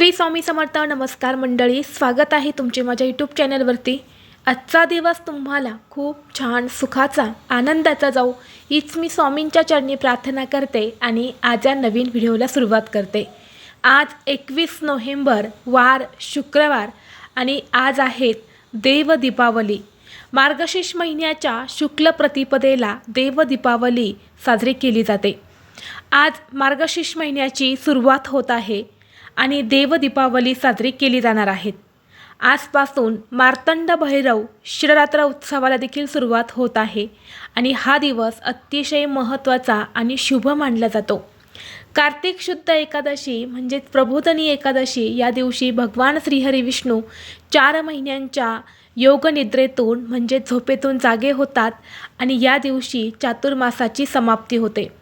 श्री स्वामी समर्थ नमस्कार मंडळी स्वागत आहे तुमचे माझ्या यूट्यूब चॅनलवरती आजचा दिवस तुम्हाला खूप छान सुखाचा आनंदाचा जाऊ हीच मी स्वामींच्या चरणी प्रार्थना करते आणि आज या नवीन व्हिडिओला सुरुवात करते. आज एकवीस नोव्हेंबर वार शुक्रवार आणि आज आहेत देव दीपावली. मार्गशीर्ष महिन्याच्या शुक्ल प्रतिपदेला देव दीपावली साजरी केली जाते. आज मार्गशीर्ष महिन्याची सुरुवात होत आहे आणि देवदीपावली साजरी केली जाणार आहेत आजपासून मार्तंड भैरव शिवरात्र उत्सवाला देखील सुरुवात होत आहे आणि हा दिवस अतिशय महत्त्वाचा आणि शुभ मानला जातो. कार्तिक शुद्ध एकादशी म्हणजेच प्रबोधनी एकादशी या दिवशी भगवान श्रीहरी विष्णू चार महिन्यांच्या योगनिद्रेतून म्हणजे झोपेतून जागे होतात आणि या दिवशी चातुर्मासाची समाप्ती होते.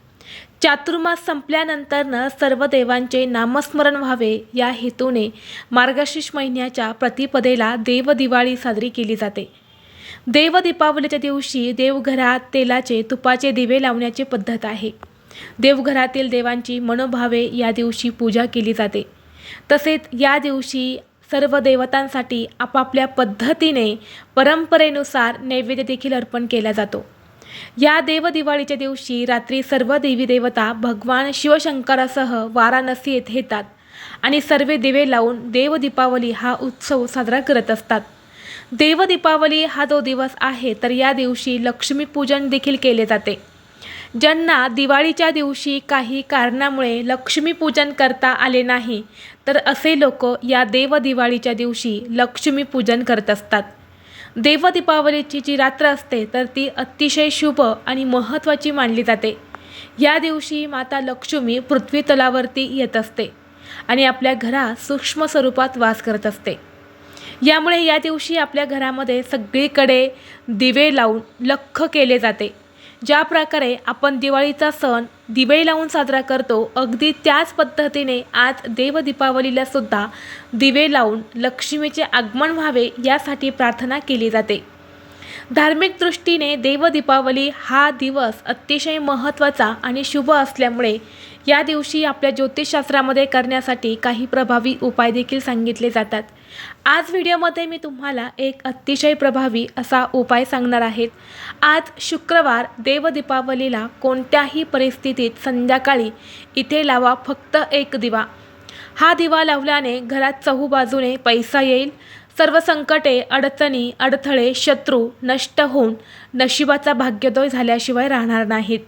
चातुर्मास संपल्यानंतरनं सर्व देवांचे नामस्मरण व्हावे या हेतूने मार्गशीर्ष महिन्याच्या प्रतिपदेला देवदिवाळी साजरी केली जाते. देव दीपावलीच्या दिवशी देवघरात तेलाचे तुपाचे दिवे लावण्याची पद्धत आहे. देवघरातील देवांची मनोभावे या दिवशी पूजा केली जाते. तसेच या दिवशी सर्व देवतांसाठी आपापल्या पद्धतीने परंपरेनुसार नैवेद्य देखील अर्पण केला जातो. या देवदिवाळीच्या दिवशी रात्री सर्व देवी देवता भगवान शिवशंकरासह वाराणसी येथे येतात आणि सर्व दिवे लावून देवदीपावली हा उत्सव साजरा करत असतात. देवदीपावली हा जो दिवस आहे तर या दिवशी लक्ष्मीपूजन देखील केले जाते. ज्यांना दिवाळीच्या दिवशी काही कारणामुळे लक्ष्मीपूजन करता आले नाही तर असे लोक या देवदिवाळीच्या दिवशी लक्ष्मीपूजन करत असतात. देवदीपावलीची जी रात्र असते तर ती अतिशय शुभ आणि महत्त्वाची मानली जाते. या दिवशी माता लक्ष्मी पृथ्वी तलावरती येत असते आणि आपल्या घरात सूक्ष्म स्वरूपात वास करत असते. यामुळे या दिवशी आपल्या घरामध्ये सगळीकडे दिवे लावून लख्ख केले जाते. ज्या प्रकारे आपण दिवाळीचा सण दिवे लावून साजरा करतो अगदी त्याच पद्धतीने आज देवदीपावलीला सुद्धा दिवे लावून लक्ष्मीचे आगमन व्हावे यासाठी प्रार्थना केली जाते. धार्मिक दृष्टीने देवदीपावली हा दिवस अतिशय महत्त्वाचा आणि शुभ असल्यामुळे या दिवशी आपल्या ज्योतिषशास्त्रामध्ये करण्यासाठी काही प्रभावी उपाय देखील सांगितले जातात. आज व्हिडिओमध्ये मी तुम्हाला एक अतिशय प्रभावी असा उपाय सांगणार आहेत आज शुक्रवार देवदीपावलीला कोणत्याही परिस्थितीत संध्याकाळी इथे लावा फक्त एक दिवा. हा दिवा लावल्याने घरात चहूबाजूने पैसा येईल. सर्व संकटे अडचणी अडथळे शत्रू नष्ट होऊन नशिबाचा भाग्योदय झाल्याशिवाय राहणार नाहीत.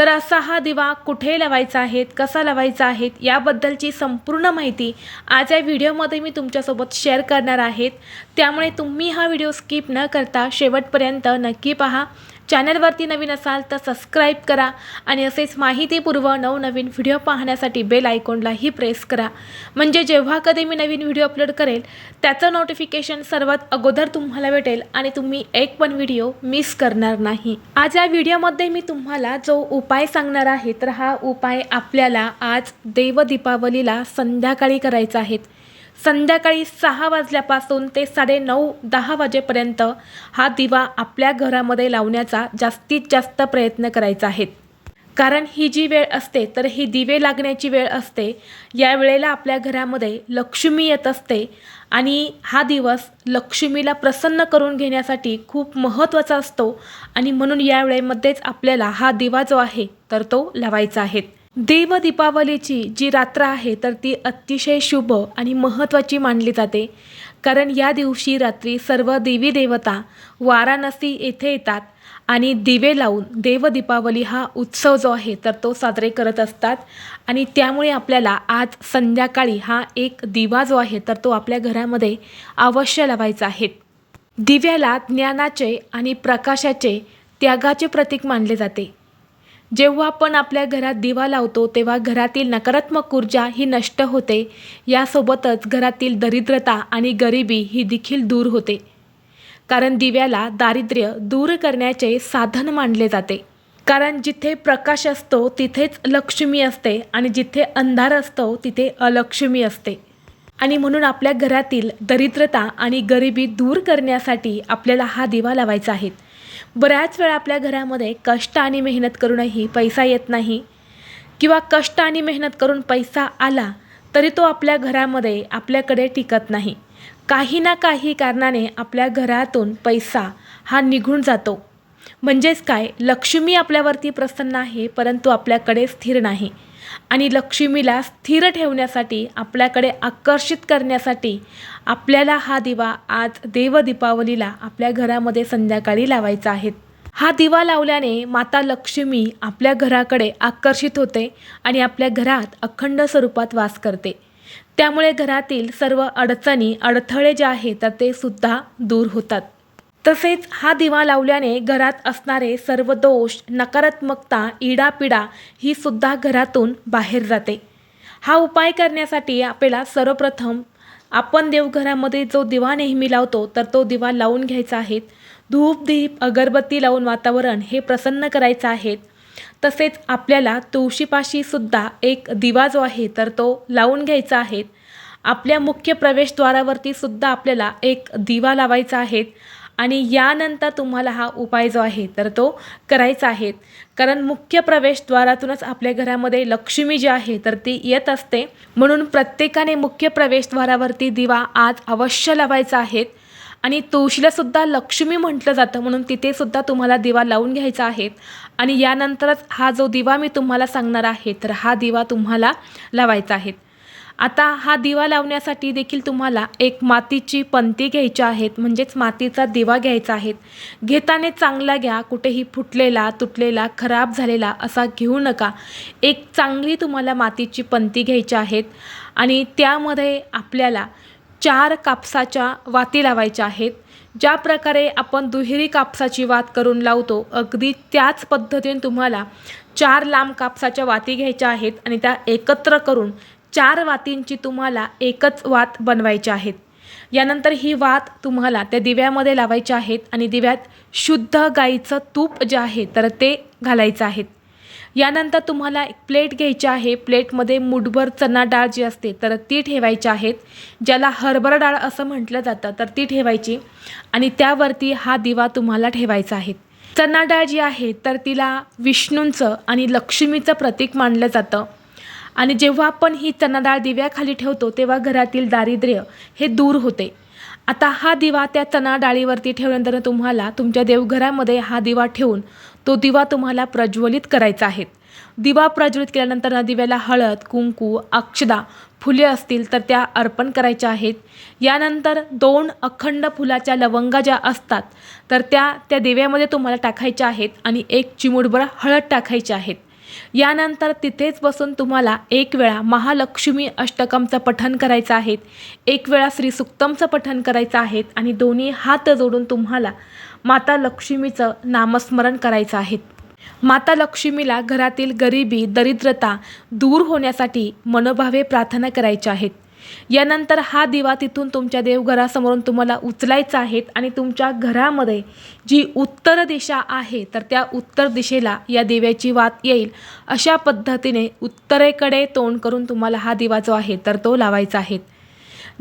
तर असा हा दिवा कुठे लावायचा आहे कसा लावायचा आहे याबद्दलची संपूर्ण माहिती आज या व्हिडिओमध्ये मी तुमच्यासोबत शेअर करणार आहेत त्यामुळे तुम्ही हा व्हिडिओ स्किप न करता शेवटपर्यंत नक्की पहा. चॅनलवरती नवीन असाल तर सबस्क्राईब करा आणि असेच माहितीपूर्व नवनवीन व्हिडिओ पाहण्यासाठी बेल आयकॉनलाही प्रेस करा. म्हणजे जेव्हा कधी मी नवीन व्हिडिओ अपलोड करेल त्याचं नोटिफिकेशन सर्वात अगोदर तुम्हाला भेटेल आणि तुम्ही एक पण व्हिडिओ मिस करणार नाही. आज या व्हिडिओमध्ये मी तुम्हाला जो उपाय सांगणार आहे तर हा उपाय आपल्याला आज देवदीपावलीला संध्याकाळी करायचा आहे. संध्याकाळी सहा वाजल्यापासून ते साडेनऊ दहा वाजेपर्यंत हा दिवा आपल्या घरामध्ये लावण्याचा जास्तीत जास्त प्रयत्न करायचा आहे. कारण ही जी वेळ असते तर ही दिवे लागण्याची वेळ असते. या वेळेला आपल्या घरामध्ये लक्ष्मी येत असते आणि हा दिवस लक्ष्मीला प्रसन्न करून घेण्यासाठी खूप महत्त्वाचा असतो आणि म्हणून या वेळेमध्येच आपल्याला हा दिवा जो आहे तर तो लावायचा आहे. देव दीपावलीची जी रात्र आहे तर ती अतिशय शुभ आणि महत्त्वाची मानली जाते. कारण या दिवशी रात्री सर्व देवी देवता वाराणसी येथे येतात आणि दिवे लावून देव दीपावली हा उत्सव जो आहे तर तो साजरे करत असतात. आणि त्यामुळे आपल्याला आज संध्याकाळी हा एक दिवा जो आहे तर तो आपल्या घरामध्ये अवश्य लावायचा आहे. दिव्याला ज्ञानाचे आणि प्रकाशाचे त्यागाचे प्रतीक मानले जाते. जेव्हा आपण आपल्या घरात दिवा लावतो तेव्हा घरातील नकारात्मक ऊर्जा ही नष्ट होते. यासोबतच घरातील दरिद्रता आणि गरिबी ही देखील दूर होते. कारण दिव्याला दारिद्र्य दूर करण्याचे साधन मानले जाते. कारण जिथे प्रकाश असतो तिथेच लक्ष्मी असते आणि जिथे अंधार असतो तिथे अलक्ष्मी असते. आणि म्हणून आपल्या घरातील दरिद्रता आणि गरिबी दूर करण्यासाठी आपल्याला हा दिवा लावायचा आहे. बऱ्याच वेळा आपल्या घरामध्ये कष्ट आणि मेहनत करूनही पैसा येत नाही. किंवा कष्ट आणि मेहनत करून पैसा आला तरी तो आपल्या घरामध्ये आपल्याकडे टिकत नाही. काही ना काही कारणाने आपल्या घरातून पैसा हा निघून जातो. म्हणजेच काय? लक्ष्मी आपल्यावरती प्रसन्न आहे परंतु आपल्याकडे स्थिर नाही. आणि लक्ष्मीला स्थिर ठेवण्यासाठी आपल्याकडे आकर्षित करण्यासाठी आपल्याला हा दिवा आज देव दीपावलीला आपल्या घरामध्ये संध्याकाळी लावायचा आहे. हा दिवा लावल्याने माता लक्ष्मी आपल्या घराकडे आकर्षित होते आणि आपल्या घरात अखंड स्वरूपात वास करते. त्यामुळे घरातील सर्व अडचणी अडथळे जे आहेत तर ते सुद्धा दूर होतात. तसेच हा दिवा लावल्याने घरात असणारे सर्व दोष नकारात्मकता इडापिडा ही सुद्धा घरातून बाहेर जाते. हा उपाय करण्यासाठी आपल्याला सर्वप्रथम आपण देवघरामध्ये जो दिवा नेहमी लावतो तर तो दिवा लावून घ्यायचा आहे. धूप दीप अगरबत्ती लावून वातावरण हे प्रसन्न करायचं आहे. तसेच आपल्याला तुळशीपाशी सुद्धा एक दिवा जो आहे तर तो लावून घ्यायचा आहे. आपल्या मुख्य प्रवेशद्वारावरती सुद्धा आपल्याला एक दिवा लावायचा आहे. आणि यानंतर तुम्हाला हा उपाय जो आहे तर तो करायचा आहे. कारण मुख्य प्रवेशद्वारातूनच आपल्या घरामध्ये लक्ष्मी जी आहे तर ती येत असते. म्हणून प्रत्येकाने मुख्य प्रवेशद्वारावरती दिवा आज अवश्य लावायचा आहे. आणि तुळशीलासुद्धा लक्ष्मी म्हटलं जातं म्हणून तिथेसुद्धा तुम्हाला दिवा लावून घ्यायचा आहे. आणि यानंतरच हा जो दिवा मी तुम्हाला सांगणार आहे तर हा दिवा तुम्हाला लावायचा आहे. आता हा दिवा लावण्यासाठी देखील तुम्हाला एक मातीची पंती घ्यायची आहेत म्हणजेच मातीचा दिवा घ्यायचा आहे घेताना चांगला घ्या कुठेही फुटलेला तुटलेला खराब झालेला असा घेऊ नका. एक चांगली तुम्हाला मातीची पंती घ्यायची आहेत आणि त्यामध्ये आपल्याला चार कापसाच्या वाती लावायच्या आहेत. ज्या प्रकारे आपण दुहेरी कापसाची वात करून लावतो अगदी त्याच पद्धतीने तुम्हाला चार लांब कापसाच्या वाती घ्यायच्या आहेत आणि त्या एकत्र करून चार वातींची तुम्हाला एकच वात बनवायची आहेत. यानंतर ही वात तुम्हाला त्या दिव्यामध्ये लावायची आहेत आणि दिव्यात शुद्ध गाईचं तूप जे आहे तर ते घालायचं आहे. यानंतर तुम्हाला एक प्लेट घ्यायची आहे. प्लेटमध्ये मुठभर चना डाळ जी असते तर ती ठेवायची आहेत. ज्याला हरभरा डाळ असं म्हटलं जातं तर ती ठेवायची आणि त्यावरती हा दिवा तुम्हाला ठेवायचा आहे. चना डाळ जी आहे तर तिला विष्णूंचं आणि लक्ष्मीचं प्रतीक मानलं जातं. आणि जेव्हा आपण ही चणा डाळ दिव्याखाली ठेवतो तेव्हा घरातील दारिद्र्य हे दूर होते. आता हा दिवा त्या चणा डाळीवरती ठेवल्यानंतर तुम्हाला तुमच्या देवघरामध्ये हा दिवा ठेवून तो दिवा तुम्हाला प्रज्वलित करायचा आहे. दिवा प्रज्वलित केल्यानंतर दिव्याला हळद कुंकू अक्षदा फुले असतील तर त्या अर्पण करायच्या आहेत. यानंतर दोन अखंड फुलाच्या लवंगा ज्या असतात तर त्या त्या दिव्यामध्ये तुम्हाला टाकायच्या आहेत आणि एक चिमुडभर हळद टाकायची आहेत. यानंतर तिथेच बसून तुम्हाला एक वेळा महालक्ष्मी अष्टकमचं पठन करायचं आहे. एक वेळा श्री सुक्तमचं पठन करायचं आहे आणि दोन्ही हात जोडून तुम्हाला माता लक्ष्मीचं नामस्मरण करायचं आहे. माता लक्ष्मीला घरातील गरिबी दरिद्रता दूर होण्यासाठी मनोभावे प्रार्थना करायच्या आहेत यानंतर हा दिवा तिथून तुमच्या देवघरासमोरून तुम्हाला उचलायचा आहे आणि तुमच्या घरामध्ये जी उत्तर दिशा आहे तर त्या उत्तर दिशेला या दिव्याची वात येईल. अशा पद्धतीने उत्तरेकडे तोंड करून तुम्हाला हा दिवा जो आहे तर तो लावायचा आहे.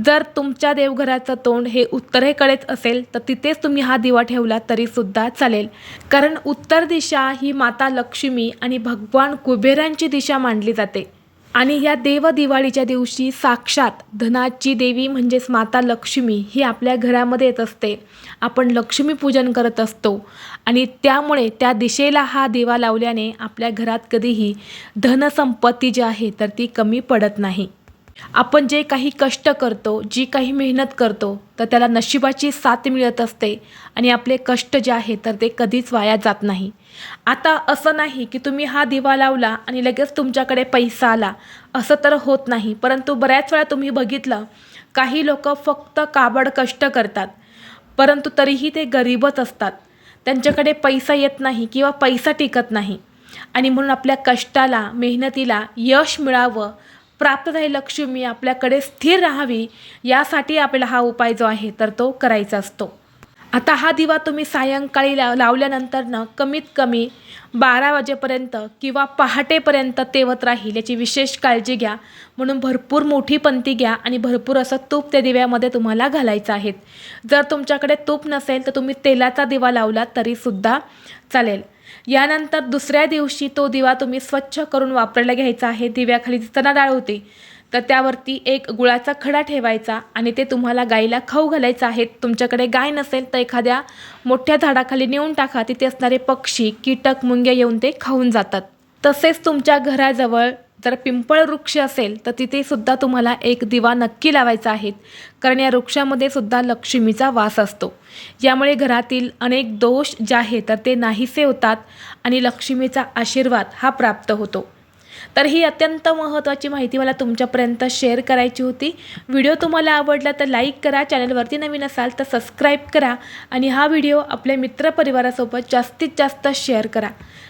जर तुमच्या देवघराचं तोंड हे उत्तरेकडेच असेल तर तिथेच तुम्ही हा दिवा ठेवला तरीसुद्धा चालेल. कारण उत्तर दिशा ही माता लक्ष्मी आणि भगवान कुबेरांची दिशा मानली जाते. आणि ह्या देव दिवाळीच्या दिवशी साक्षात धनाची देवी म्हणजेच माता लक्ष्मी ही आपल्या घरामध्ये येत असते. आपण लक्ष्मीपूजन करत असतो. आणि त्यामुळे त्या दिशेला हा दिवा लावल्याने आपल्या घरात कधीही धनसंपत्ती जी आहे तर ती कमी पडत नाही. आपण जे काही कष्ट करतो जी काही मेहनत करतो तर त्याला नशिबाची साथ मिळत असते आणि आपले कष्ट जे आहे तर ते कधीच वाया जात नाही. आता असं नाही की तुम्ही हा दिवा लावला आणि लगेच तुमच्याकडे पैसा आला. असं तर होत नाही परंतु बऱ्याच वेळा तुम्ही बघितलं काही लोक फक्त काबड कष्ट करतात परंतु तरीही ते गरीबच असतात. त्यांच्याकडे पैसा येत नाही किंवा पैसा टिकत नाही. आणि म्हणून आपल्या कष्टाला मेहनतीला यश मिळावं प्राप्त झाली लक्ष्मी आपल्याकडे स्थिर राहावी यासाठी आपल्याला हा उपाय जो आहे तर तो करायचा असतो. आता हा दिवा तुम्ही सायंकाळी लाव लावल्यानंतरनं कमीत कमी बारा वाजेपर्यंत किंवा पहाटेपर्यंत तेवत राहील याची विशेष काळजी घ्या. म्हणून भरपूर मोठी पंती घ्या आणि भरपूर असं तूप त्या दिव्यामध्ये तुम्हाला घालायचं आहे. जर तुमच्याकडे तूप नसेल तर तुम्ही तेलाचा दिवा लावला तरीसुद्धा चालेल. यानंतर दुसऱ्या दिवशी तो दिवा तुम्ही स्वच्छ करून वापरायला घ्यायचा आहे. दिव्याखाली चणा डाळ होते तर त्यावरती एक गुळाचा खडा ठेवायचा आणि ते तुम्हाला गाईला खाऊ घालायचं आहे. तुमच्याकडे गाय नसेल तर एखाद्या मोठ्या झाडाखाली नेऊन टाका. तिथे असणारे पक्षी कीटक मुंग्या येऊन ते खाऊन जातात. तसेच तुमच्या घराजवळ जर पिंपळ वृक्ष असेल तर तिथे सुद्धा तुम्हाला एक दिवा नक्की लावायचा आहे. कारण या वृक्षामध्ये सुद्धा लक्ष्मीचा वास असतो. यामुळे घरातील अनेक दोष जे आहे तर ते नाहीसे होतात आणि लक्ष्मीचा आशीर्वाद हा प्राप्त होतो. तर ही अत्यंत महत्त्वाची माहिती मला तुमच्यापर्यंत शेअर करायची होती. व्हिडिओ तुम्हाला आवडला तर लाईक करा चॅनलवरती नवीन असाल तर सबस्क्राईब करा आणि हा व्हिडिओ आपल्या मित्रपरिवारासोबत जास्तीत जास्त शेअर करा.